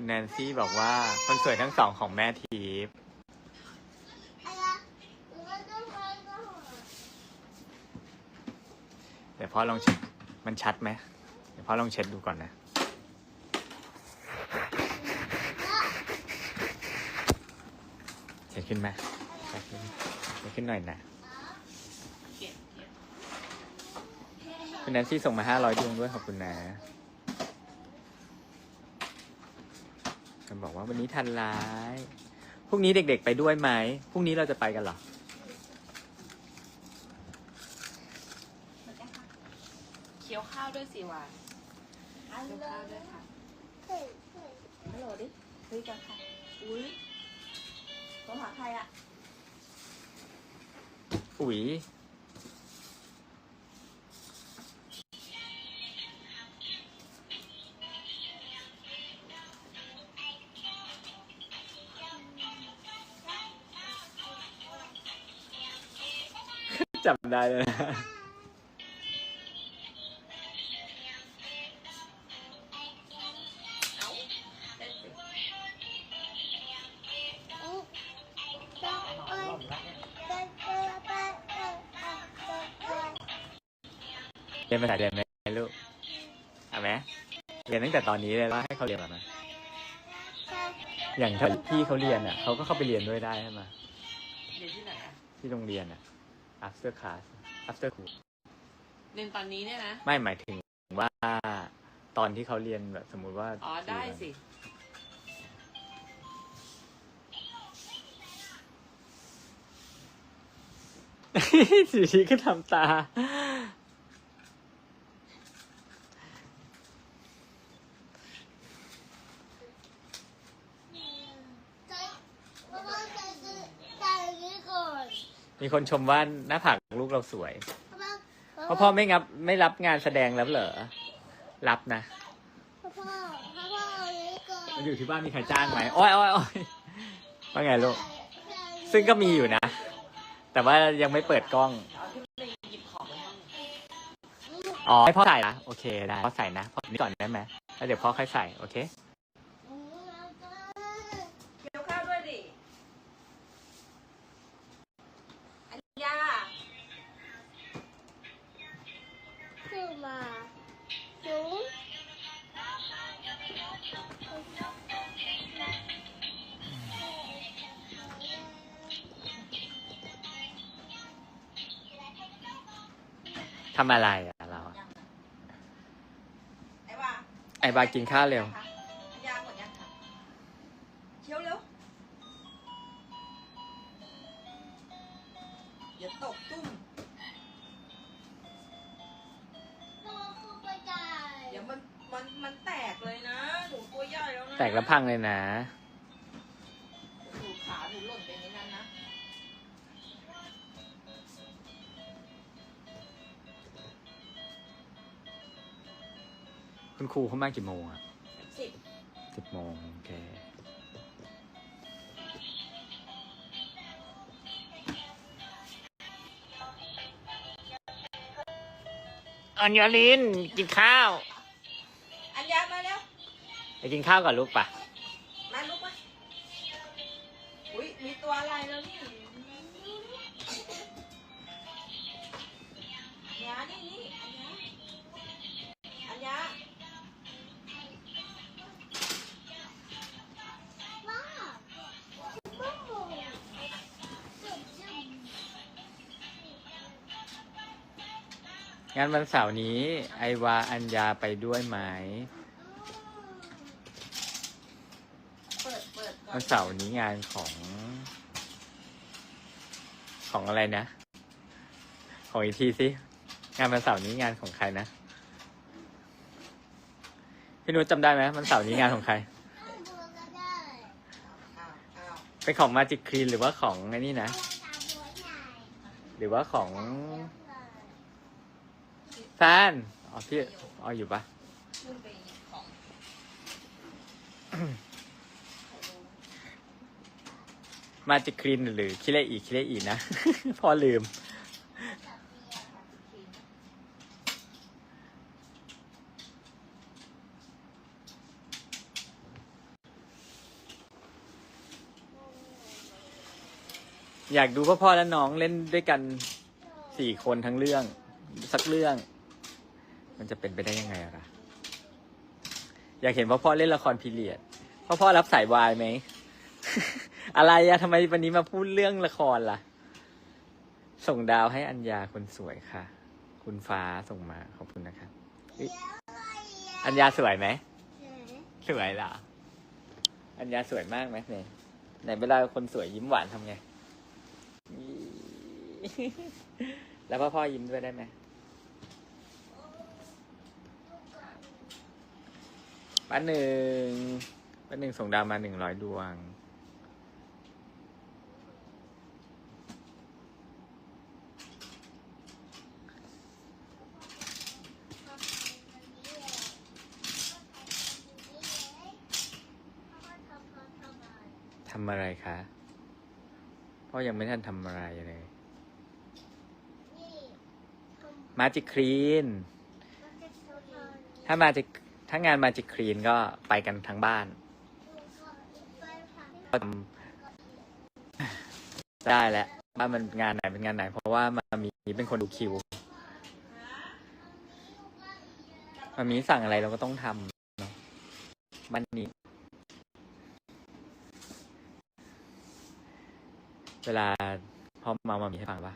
คุณแนนซี่บอกว่าคนสวยทั้งสองของแม่ทีฟเดี๋ยวพ่อลองเช็ดมันชัดไหมเดี๋ยวพ่อลองเช็ดดูก่อนนะ เช็ดขึ้นไหมเช็ดขึ้นเช็ดขึ้นหน่อยนะ คุณแนนซี่ส่งมาห้าร้อยดวงด้วยขอบคุณนะมัน บอกว่าวันนี้ทันร้ายพรุ่งนี้เด็กๆไปด้วยไหมพรุ่งนี้เราจะไปกันเหรอเคี้ยวข้าวด้วยสิหวานเคี้ยวข้าวด้วยค่ะฮัลโหลดิคุยกันค่ะอุ้ยโทรหาใครอะอุ๋ย จำได้เลยนะเอ้าเล่นสิเรียนภาษาเรียนไหมลูกเอาไหมเรียนตั้งแต่ตอนนี้เลยว่าให้เขาเรียนแบบนั้นอย่างที่พี่เขาเรียนอะเขาก็เข้าไปเรียนด้วยได้ใช่ไหมเรียนที่ไหนอะที่โรงเรียนอะ after class after school เรียนตอนนี้เนี่ยนะ ไม่หมายถึงว่าตอนที่เขาเรียนแบบสมมุติว่าอ๋อ ได้สิ สีชีก็ทำตา มีคนชมว่าหน้าผากลูกเราสวยเพราะพ่อไม่งับไม่รับงานแสดงแล้วเหรอ รับนะมันอยู่ที่บ้านมีใครจ้างไหมโอ้ยโอ้ยโอ้ยว่าไงลูก ซึ่งก็มีอยู่นะ แต่ว่ายังไม่เปิดกล้องเอาที่ไปหยิบของในห้อง อ๋อให้พ่อใส่นะ โอเคได้ พ่อใส่นะ พ่อนี่ก่อนได้ไหมแล้วเดี๋ยวพ่อค่อยใส่ โอเค ทำอะไรอะเราอะไอ้ว่าไอ้บากินข้าวเร็ว พังเลยนะหนูขาหนูหล่นไปในนั้นนะ คุณครูเขามากี่โมงอะสิบสิบโมงโอเค อัญญาลินกินข้าว อันยามาแล้ว ไปกินข้าวกับลูกปะ มีตัวอะไรแล้วนี่อันยานี่นี่อันยาอันยางานวันเสาร์นี้ ไอวาอัญญาไปด้วยไหมเปิดเปิดก่อวันนเสาร์นี้งานของ ของอะไรนะ ของอีกทีสิ งานวันเสาร์นี้งานของใครนะ พี่นุชจำได้ไหมวันเสาร์นี้งานของใครอ้าวอ้าวเป็นของมาจิกครีนหรือว่าของไอ้นี่นะ หรือว่าของแฟน อ๋อพี่ อ๋ออยู่ปะ มาจากครินหรือคิเลอีคิเลอีนะ พอลืม อยากดูพ่อพ่อและน้องเล่นด้วยกันสี่คนทั้งเรื่อง สักเรื่อง มันจะเป็นไปได้ยังไงล่ะ อยากเห็นพ่อพ่อเล่นละครพีเรียดพ่อพ่อรับสายวายไหม อะไรอะทำไมวันนี้มาพูดเรื่องละครล่ะ ส่งดาวให้อัญญาคนสวยค่ะ คุณฟ้าส่งมาขอบคุณนะครับอุ๊ยอัญญาสวยไหมสวยเหรออัญญาสวยมากไหมเนี่ยไหนเวลาคนสวยยิ้มหวานทำไง แล้วพ่อพ่อยิ้มด้วยได้ไหมป้าหนึ่งป้าหนึ่งส่งดาวมาหนึ่งร้อยดวง ทำอะไรคะพ่อยังไม่ทันทำอะไรเลยมาจิครีน ถ้ามาจิถ้างานมาจิครีนก็ไปกันทั้งบ้านก็ทำได้แล้วว่ามันงานไหนเป็นงานไหน เพราะว่ามามีเป็นคนดูคิวมามีสั่งอะไรเราก็ต้องทำเนาะบ้านนี้ เวลาพ่อมามามีให้ฟังปะ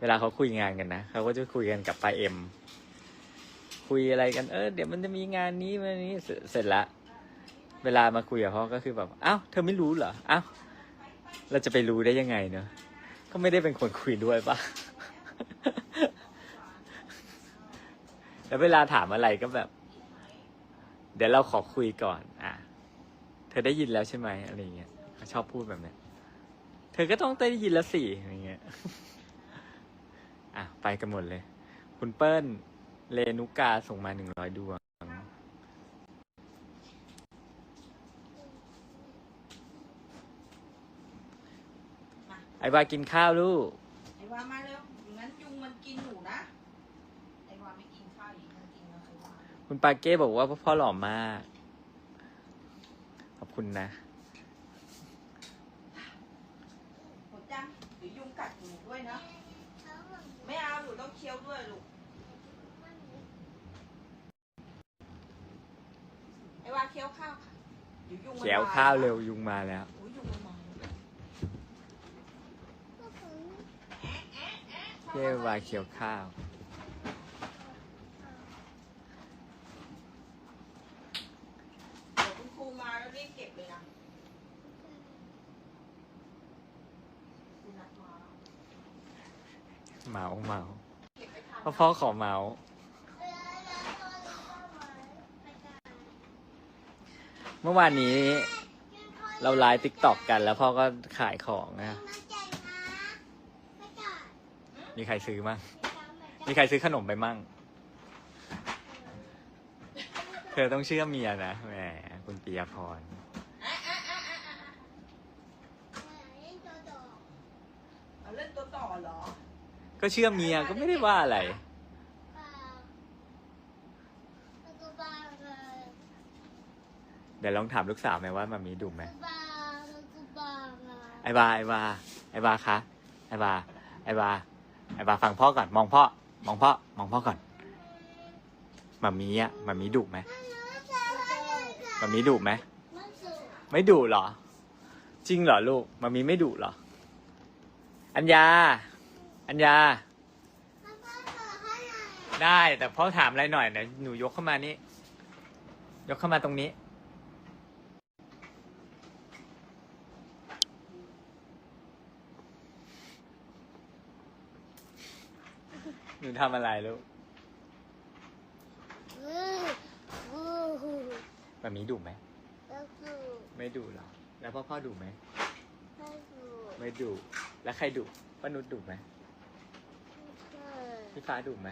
เวลาเขาคุยงานกันนะเขาก็จะคุยกันกับปาเอ็ม คุยอะไรกันเออเดี๋ยวมันจะมีงานนี้มันนี้เสร็จเสร็จละเวลามาคุยกับพ่อก็คือแบบอ้าวเธอไม่รู้เหรออ้าวเราจะไปรู้ได้ยังไงเนอะก็ไม่ได้เป็นคนคุยด้วยปะแล้วเวลาถามอะไรก็แบบ เดี๋ยวเราขอคุยก่อน อะ เธอได้ยินแล้วใช่ไหมอะไรเงี้ยเขาชอบพูดแบบเนี้ย เธอก็ต้องได้ยินแล้วสิอะไรเงี้ย อะ ไปกันหมดเลย คุณเปิ้ลเลนุกาส่งมาหนึ่งร้อยดวงไอ้บากินข้าวลูก ไอ้วามาเร็วงั้นยุงมันกินหนูนะ ไอ้วาไม่กินข้าวอีกมันกินแล้วไอ้วาคุณปาเก้บอกว่าพ่อหล่อมาก ขอบคุณนะ หมดจังเดี๋ยวยุงกัดหนูด้วยนะ ไม่ เอาหนูต้องเคี้ยวด้วยลูกไอ้วาเคี้ยวข้าวค่ะเดี๋ยวยุงมันเขียวมข้าวเร็วยุงมาแล้วโอ้ยยุงมันมาเย้วาเขียวข้าว เดี๋ยวคุณครูมาแล้วรีบเก็บเลยนะคุณนัดมาเมาเมา เก็บไปทานพ่อพ่อขอเมาส์เมื่อวานนี้ เราไลฟ์ติ๊กต็อกกันแล้วพ่อก็ขายของนะมีใครซื้อมั่งมีใครซื้อขนมไปมั่ง เธอต้องเชื่อเมียนะแหมคุณปียพร เอาเล่นตัวต่อเหรอ ก็เชื่อเมียก็ไม่ได้ว่าอะไร เดี๋ยวลองถามลูกสาวไหมว่ามามีดุไหมไอ้บาไอ้บาไอ้บาคะไอ้บาไอ้บาไอ้บาฟังพ่อก่อนมองพ่อมองพ่อมองพ่อก่อนมามีอะมามีดุไหมมามีดุไหมไม่ดุเหรอ จริงเหรอลูกมามีไม่ดุเหรอ อัญญา อัญญา ได้แต่พ่อถามอะไรหน่อยนะหนูยกเข้ามานี่ยกเข้ามาตรงนี้ หนูทำอะไรลูกมามีดุไหม ไม่ดุหรอ แล้วพ่อพ่อดุไหม ไม่ดุ แล้วใครดุป้านุชดุไหม พี่ฟ้าดุไหม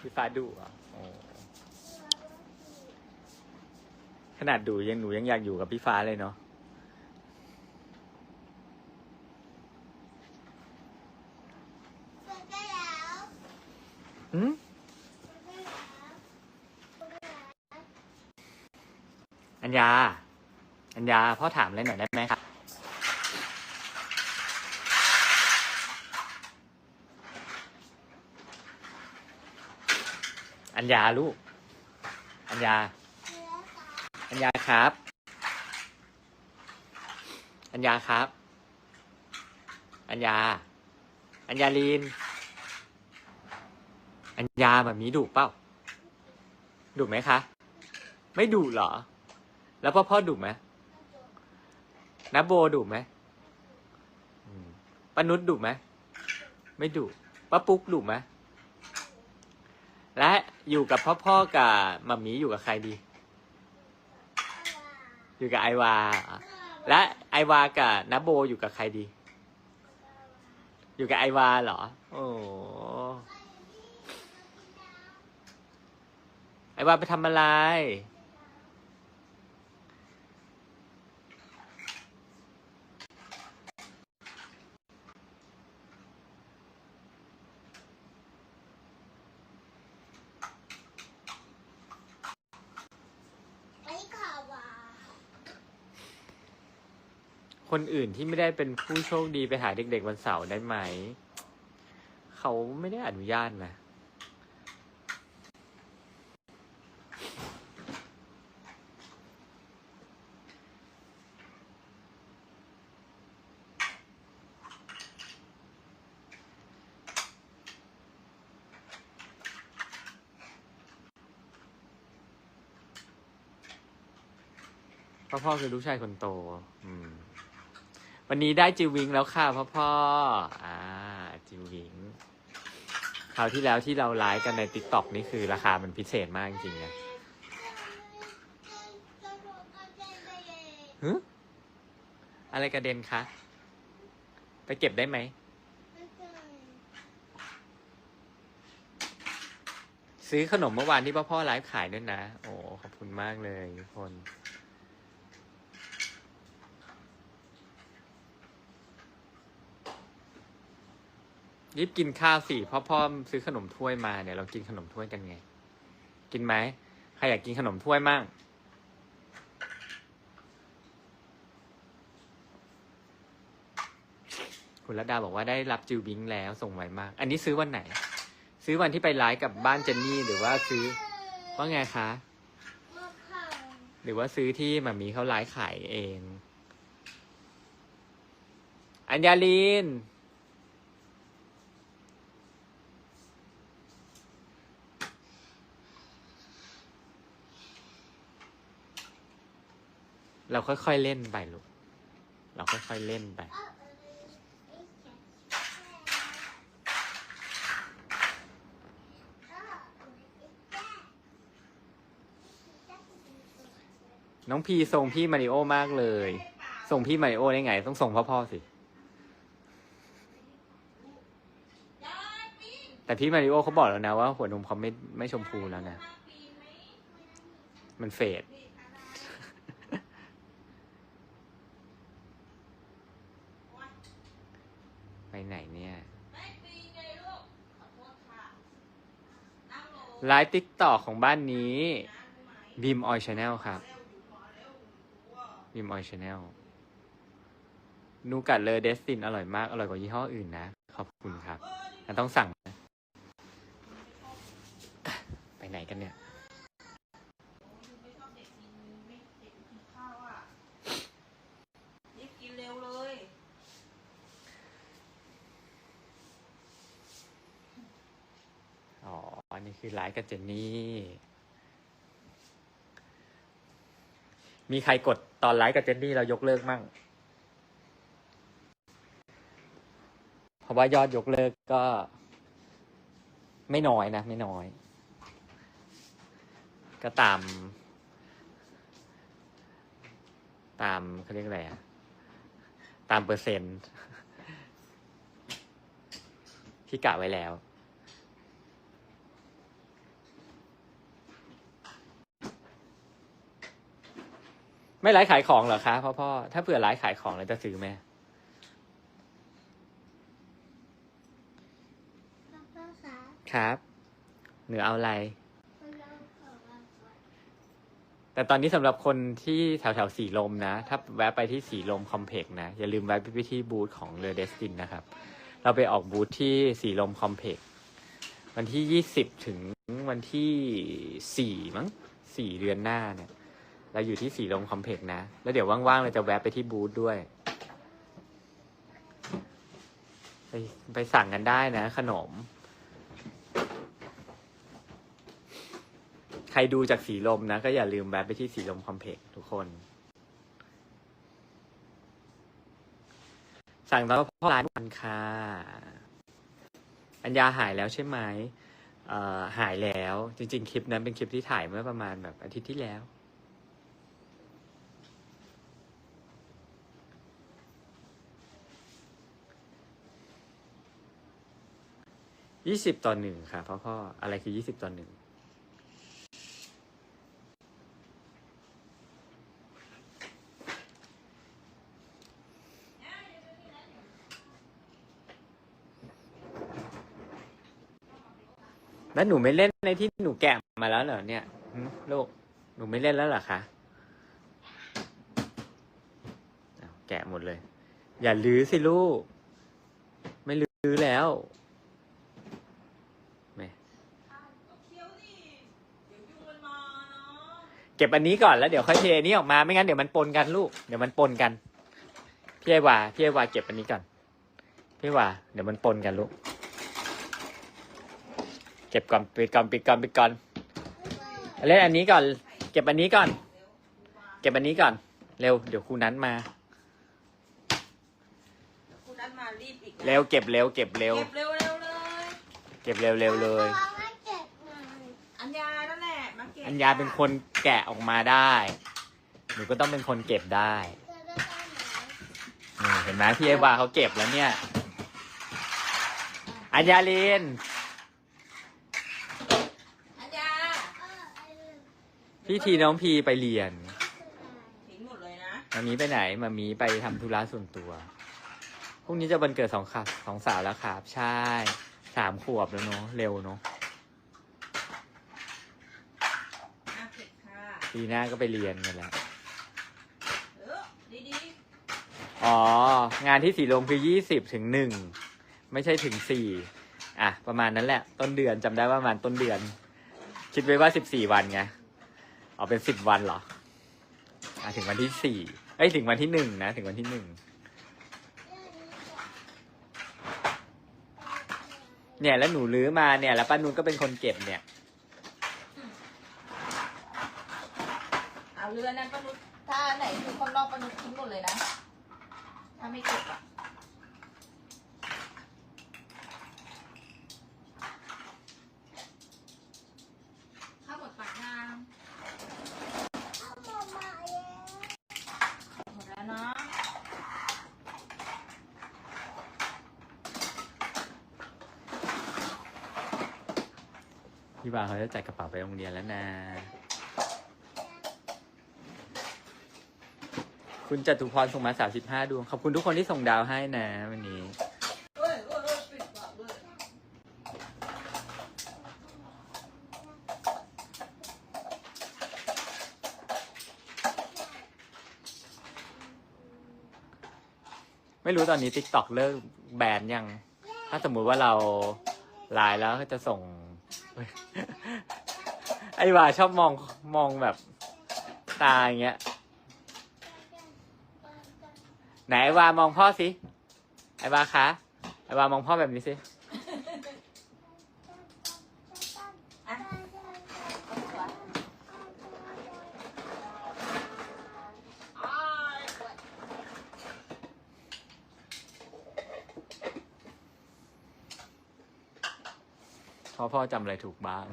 พี่ฟ้าดุเหรอะโอ้ขนาดดุยังหนูยังอยากอยู่กับพี่ฟ้าเลยเนาะหืมอัญญา อัญญาพ่อถามอะไรหน่อยได้ไหมครับ อัญญาลูก อัญญา อัญญาครับ อัญญาครับ อัญญา อัญญาลีน อัญญาแบบนี้ดุเปล่า ดุไหมคะ ไม่ดุเหรอ แล้วพ่อพ่อดุไหมนับโบดุไหมอืมป้านุชดุไหม ไม่ดุป้าปุ๊กดุไหมและ อยู่กับพ่อพ่อกับมัมมี่อยู่กับใครดี อยู่กับไอวาเหรอและไอวากับนับโบอยู่กับใครดี อยู่กับไอวาเหรอ โอ้ไอวาไปทำอะไร คนอื่นที่ไม่ได้เป็นผู้โชคดีไปหาเด็ก ๆ วันเสาร์ได้ไหม เขาไม่ได้อนุญาตนะพ่อพ่อคือลูกชายคนโต อืม วันนี้ได้จิววิงแล้วค่ะพ่อพ่ออ่าจิววิงคราวที่แล้วที่เราไลฟ์กันในติ๊กต็อกนี่คือราคามันพิเศษมากจริงๆนะฮึอะไรกระเด็นคะ ไปเก็บได้ไหม ซื้อขนมเมื่อวานที่พ่อพ่อไลฟ์ขายด้วยนะ โอ้ขอบคุณมากเลยทุกคน รีบกินข้าวสิพ่อพ่อซื้อขนมถ้วยมาเดี๋ยวเรากินขนมถ้วยกันไง กินไหมใครอยากกินขนมถ้วยมั่งคุณระดาบอกว่าได้รับจิวบิงแล้วส่งไวมาก อันนี้ซื้อวันไหน ซื้อวันที่ไปไลฟ์กับบ้านเจนนี่หรือว่าซื้อว่าไงคะ หรือว่าซื้อที่มามีเขาไลฟ์ขายเอง อัญญาลีน เราค่อยๆเล่นไปลูก เราค่อยๆเล่นไป น้องพีส่งพี่มาริโอมากเลย ส่งพี่มาริโอได้ไง ต้องส่งพ่อพ่อสิ แต่พี่มาริโอเขาบอกแล้วนะว่า หัวนมเขาไม่ไม่ชมพูแล้วนะ มันเฟด ไปไหนเนี่ย ไลฟ์ติ๊กต่อของบ้านนี้บีมออยชาแนลครับบีมออยชาแนลนูกัดเลอเดสตินอร่อยมาก อร่อยกว่ายี่ห้ออื่นนะ ขอบคุณครับต่ต้องสั่งนะไปไหนกันเนี่ย รีบกินเร็วเลย อ๋อ อันนี้ คือไลฟ์กับเจนนี่ มีใครกดตอนไลฟ์กับเจนนี่เรายกเลิกมั่ง เพราะว่ายอดยกเลิกก็ ไม่น้อยนะ ไม่น้อย ก็ตาม ตามเขาเรียกอะไรอะตามเปอร์เซ็นต์ที่กะไว้แล้ว ไม่ไลฟ์ขายของเหรอคะพ่อพ่อถ้าเผื่อไลฟ์ขายของเราจะซื้อไหมครับหรือเอาอะไรแต่ตอนนี้สำหรับคนที่แถวแถวๆสีลมนะ ถ้าแวะไปที่สีลมคอมเพล็กซ์นะ อย่าลืมแวะไปที่บูธของเรือเดสตินนะครับ เราไปออกบูธที่สีลมคอมเพล็กซ์วันที่ยี่สิบถึงวันที่สี่มั้งสี่เดือนหน้าเนี่ย เราอยู่ที่สีลมคอมเพล็กนะ แล้วเดี๋ยวว่างๆ เราจะแวะไปที่บูธด้วย ไปไปสั่งกันได้นะ ขนม ใครดูจากสีลมนะ ก็อย่าลืมแวะไปที่สีลมคอมเพล็กทุกคน สั่งตอนพ่อร้านวันค่ะอัญญาหายแล้วใช่ไหมหายแล้วจริง ๆ คลิปนั้นเป็นคลิปที่ถ่ายเมื่อประมาณแบบอาทิตย์ที่แล้ว ยี่สิบต่อหนึ่งค่ะพ่อพ่ออะไรคือยี่สิบต่อหนึ่งแล้วหนูไม่เล่นในที่หนูแกะมาแล้วเหรอเนี่ยลูกหนูไม่เล่นแล้วเหรอคะแกะหมดเลย อย่าลื้อสิลูก ไม่ลื้อแล้วแหม่ เคี้ยวดิเดี๋ยวยุงมันมาเนาะ เก็บอันนี้ก่อนแล้วเดี๋ยวค่อยเทอันนี้ออกมาไม่งั้นเดี๋ยวมันปนกันลูกเดี๋ยวมันปนกันพี่ไอวาพี่ไอวาเก็บอันนี้ก่อนพี่ไอวาเดี๋ยวมันปนกันลูกเก็บก่อนปิดก่อนปิดก่อนปิดก่อนเล่นอันนี้ก่อน เก็บอันนี้ก่อน เก็บอันนี้ก่อน เร็วเดี๋ยวครูนั้นมาคุณนัดมารีบอีกนะเร็วเก็บเร็วเก็บเร็วเก็บเร็วเร็วๆเลยเก็บเร็วเร็วเลย อัญญานั่นแหละมาเก็บ อั ญญาเป็นคนแกะออกมาได้ หนูก็ต้องเป็นคนเก็บได้นี่เห็นไหมพี่ไอวาเขาเก็บแล้วเนี่ย อัญญาลินอัญญาพี่ทีน้องพีไปเรียนทิ้งหมดเลยนะ มามีไปไหน มามีไปทำธุระส่วนตัว พรุ่งนี้จะวันเกิดสองครับสองสาวแล้วครับ ใช่ สามขวบแล้วเนาะ เร็วเนาะ อะเก็บค่ะ ปีหน้าก็ไปเรียนกันแล้ว เออดีดีอ๋อ งานที่สีลมคือยี่สิบถึงหนึ่ง ไม่ใช่ถึงสี่อะ ประมาณนั้นแหละ ต้นเดือนจำได้ว่าประมาณต้นเดือน คิดไว้ว่าสิบสี่วันไงเอาเป็นสิบวันเหรอ อะ ถึงวันที่สี่เอ้ย ถึงวันที่หนึ่งนะ ถึงวันที่หนึ่ง เนี่ยแล้วหนูลื้อมาเนี่ย แล้วป้านุนก็เป็นคนเก็บเนี่ย เอาเรือนั้นปนุษถ้าอันไหนคือคนนอกปนุษทิ้งหมดเลยนะ ถ้าไม่เก็บอะข้าวหมดปากงานหมดแล้วเนาะพี่บ่าวเขาจะจัดกระเป๋าไปโรงเรียนแล้วนะ คุณจตุพรส่งมาสามสิบห้าดวง ขอบคุณทุกคนที่ส่งดาวให้นะวันนี้ ไม่รู้ตอนนี้ t ิ k t o k เลิกแบนยัง ถ้าสมมุติว่าเราไลน์แล้วก็จะส่ง ไอ้ว่าชอบมองมองแบบตาอย่างเงี้ย ไหนไอ้วามองพ่อสิ ไอ้วาคะ ไอ้วามองพ่อแบบนี้สิ พ่อพ่อจำอะไรถูกบ้าง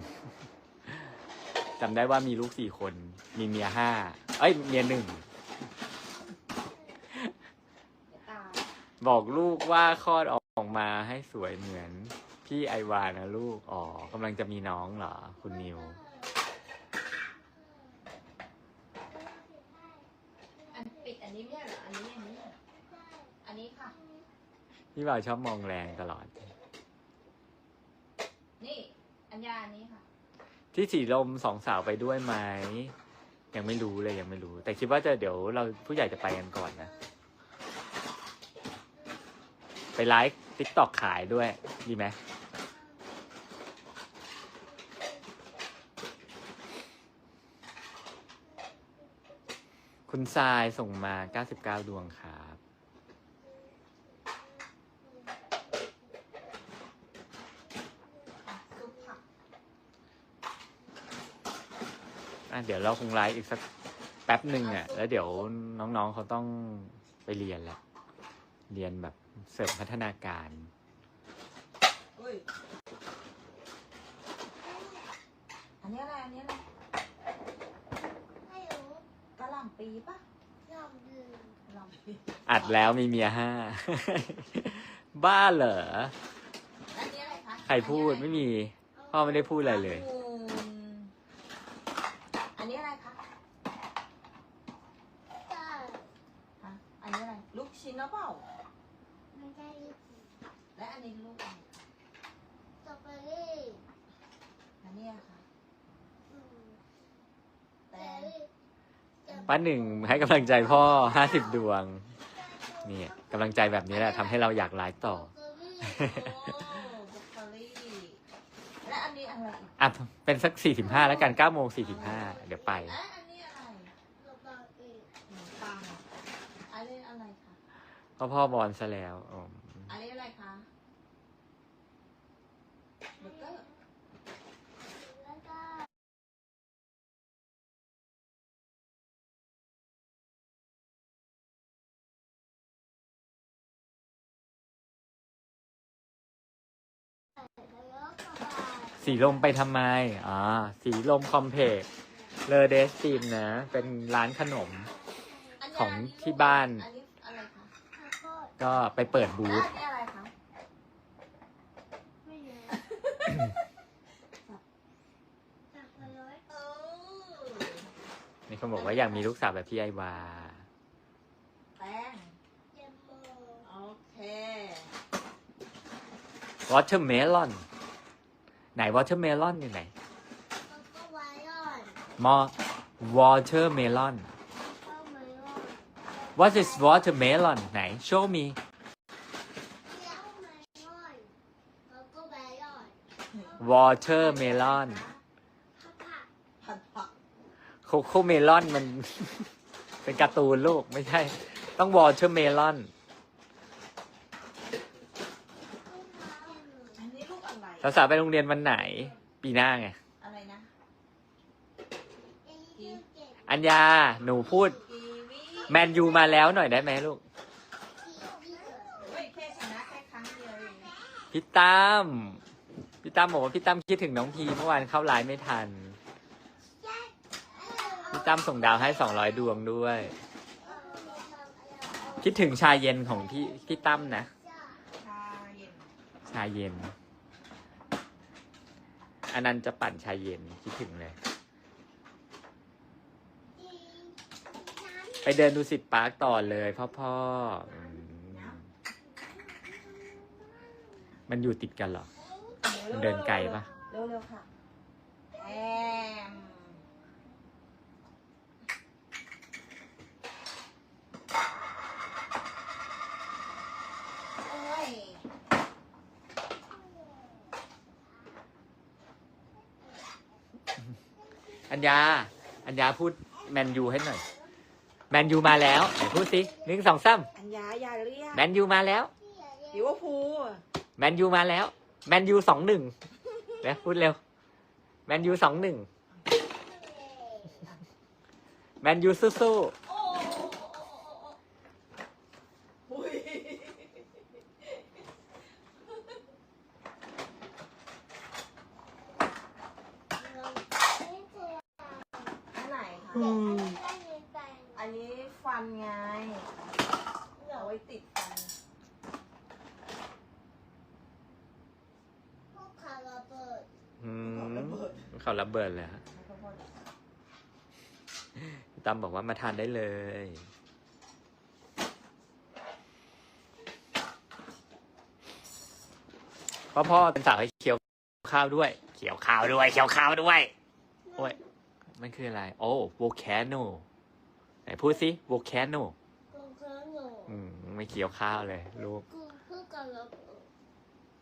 จำได้ว่ามีลูกสี่คน มีเมียห้า เอ้ย เมียหนึ่ง ตาย บอกลูกว่าคลอดออกมาให้สวยเหมือนพี่ไอวานะลูก อ๋อกำลังจะมีน้องเหรอ คุณนิว อันปิดอันนี้ไม่ใช่เหรอ อันนี้อันนี้ อันนี้ค่ะ พี่บ่าวชอบมองแรงตลอด นี่ อัญญาอันนี้ค่ะ ที่สีลมสองสาวไปด้วยไหม ยังไม่รู้เลยยังไม่รู้ แต่คิดว่าจะเดี๋ยวเราผู้ใหญ่จะไปกันก่อนนะ ไปไลฟ์ติ๊กตอกขายด้วย ดีไหมคุณทรายส่งมา 99 ดวงครับ เดี๋ยวเราคงไลฟ์อีกสักแป๊บหนึ่งอะ แล้วเดี๋ยวน้องๆเขาต้องไปเรียนแหละ เรียนแบบ เสริมพัฒนาการ อุ้ยอันนี้อะไร อันนี้อะไรไม่รู้กะหล่ำปีปะลองดูกะหล่ำปีอัดแล้วมีเมียห้า บ้าเหรอ อันนี้อะไรคะใครพูดไม่มี พ่อไม่ได้พูดอะไรเลยองุ่นอันนี้อะไรคะ ก็ ฮะอันนี้อะไร ลูกชิ้นหรือเปล่า ไม่ได้ และอันนี้ลูกอะไรคะ สตรอเบอรี่ อันนี้อะค่ะ อืม แต แต่ ง ป้าหนึ่งให้กำลังใจพ่อ50ดวง เนี่ยกำลังใจแบบนี้แหละทำให้เราอยากไลฟ์ต่อสตรอเบอรี่โอ้บรอกโคลีและอันนี้อะไรอีกอะเป็นสัก45แล้วกัน9โมง45เดี๋ยวไป และอันนี้อะไรสตรอเบอรี่ขนมปังอันนี้อะไรคะพ่อพ่อบอลซะแล้วอ๋ออันนี้อะไรคะเบอร์เกอร์ แล้วก็แล้วก็ไป สีลมไปทำไม อ๋อ สีลมคอมเพกเลอเดสตีมนะ เป็นร้านขนมอันนี้ของที่บ้าน อันนี้อะไรคะข้าวโพดก็ไปเปิดบูและธอันนี้อะไรคะ ไม่เยอะสับปะรดเออมีคนบอกว่าอยากมีลูกสาวแบบพี่ไอวา แป้งเยมโมโอเค วอเ e อร์เมลอน ไหนวอเ e อร์เมลอนอยู่ไหนแล้วก็ไวรอนมอวอเ e อร์เมลอนข้าวไมรอน What is watermelon ไหน show me เจ้าไมรอนแล้วก็ไวรอน watermelon ผักผักผัดผักโคโคเมลอนมัน เป็นการ์ตูนลูกไม่ใช่ ต้อง watermelon อันนี้ลูกอะไร สาวๆไปโรงเรียนวันไหน ปีหน้าไง อะไรนะ อัญญา หนูพูด กีวีแมนยูมาแล้วหน่อยได้ไหมลูกเฮ้ยแค่ชนะแค่ครั้งเดียวเองพี่ตั้ม พี่ตั้มบอกว่าพี่ตั้มคิดถึงน้องพีเมื่อวานเข้าไลน์ไม่ทัน พี่ตั้มส่งดาวให้สองร้อยดวงด้วย คิดถึงชาเย็นของพี่พี่ตั้มนะ ชาเย็นชาเย็น อันนั้นจะปั่นชาเย็นคิดถึงเลย ไปเดินดูสิตปาร์คต่อเลยพ่อพ่ออืมมันอยู่ติดกันเหรอ มันเดินไกลปะ เร็วๆค่ะแอมโอ้ย อั ญญา อัญญาพูดแมนยูให้หน่อย แมนยูมาแล้วไหนพูดสิหนึ่งสองสามอัญญาอย่าเรียกแมนยูมาแล้ว ลิเวอร์พูลแมนยูมาแล้ว แมนยูสองหนึ่งแล้วพูดเร็ว แมนยูสองหนึ่ง แมนยูสู้โอ้อุ้ย อันไหนคะอันนี้ฟันไงเอาไว้ติดฟัน พวกคาราเบิด ๆอืมเขาระเบิดเลยฮะพี่ตั้ มบอกว่ามาทานได้เลยพ่อพ่อเป็นสาวให้เคี้ยวข้าวด้วยเคี้ยวข้าวด้วยเคี้ยวข้าวด้วย โอ้ย มันคืออะไร โอ้ volcano ไหนพูดสิ volcano กูเคยหนูอืมไม่เคี้ยวข้าวเลยลูก กูเพิ่งคาราเบิด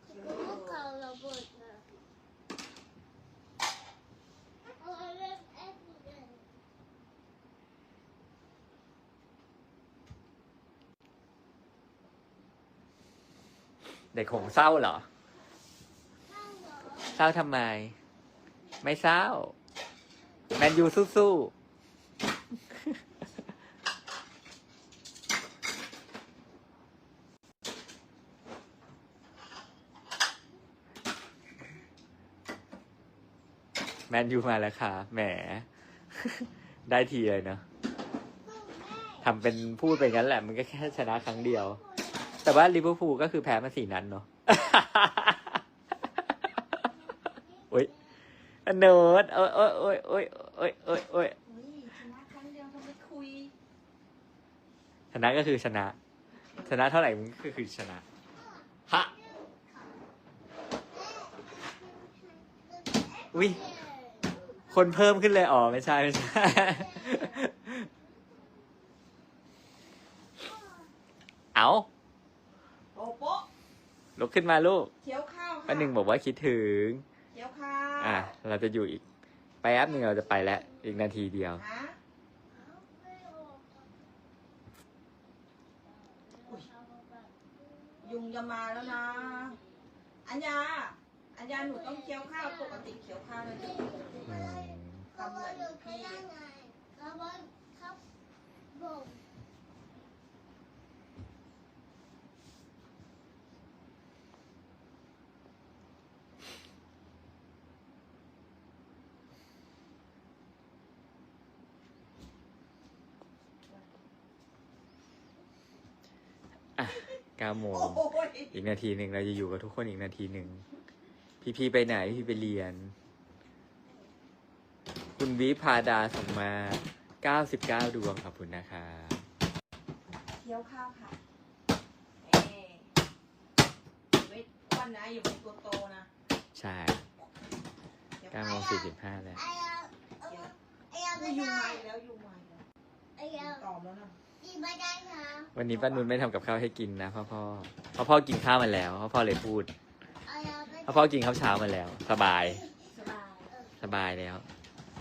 กูเพิ่งคาราเบิดนะเอาเล่นเอ็กซ์เอ็น เด็กหงเศร้าเหรอข้าเหรอ เศร้าทำไม ไม่เศร้า แมนยูสู้ๆ แมนยูมาแล้วค่ะ แหม ได้ทีเลยเนาะทำเป็นพูดไปงั้นแหละ มันก็แค่ชนะครั้งเดียว แต่ว่าลิเวอร์พูลก็คือแพ้มาสี่นัดเนาะโอ้ยอโนดโอ้ยโอ้ยโอ้ยโอ้ยโอ้ยโอ้ยโอ้ยเฮ้ยชนะครั้งเดียวทำไมคุยชนะก็คือชนะ ชนะเท่าไหร่มันก็คือชนะฮะอุ้ยคนเพิ่มขึ้นเลยอ๋อไม่ใช่ไม่ใช่เอาโอ้โป๊ะ ลุกขึ้นมาลูกเคี้ยวข้าวค่ะป้าหนึ่งบอกว่าคิดถึง เคี้ยวข้าวอะ เราจะอยู่อีกไปแป๊บหนึ่งเราจะไปแล้ว อีกนาทีเดียว ฮะยุงจะมาแล้วนะ อัญญา อัญญาหนูต้องเคี้ยวข้าวปกติเคี้ยวข้าวเลยลูกอืมทำเหมือนพี่เขาบอกเขาบอก เก้าโมงโอ้ยอีกนาทีหนึ่งเราจะอยู่กับทุกคนอีกนาทีหนึ่ง พี่พีไปไหน พี่ไปเรียน คุณวิพาดาส่งมา99ดวงขอบคุณนะคะเคี้ยวข้าวค่ะเอ๊ะไม่อ้วันนะอยู่เป็นตัวโตนะใช่เคี้ยว9โมง45แล้วไอ้ยาไอ้ยาอุ้ไม่ยยุงได้มาอีกแล้วยุงมาอีกแล้วไอ้ยาตอมแล้วนะ กินไม่ได้นะวันนี้ป้านุชไม่ทำกับข้าวให้กินนะพ่อพ่อพ่อพ่อกินข้าวมาแล้วพ่อพ่อเลยพูดไอ้ยาไม่พ่อพ่อกินข้าวเช้ามาแล้ว สบายสบาย สบายแล้วไ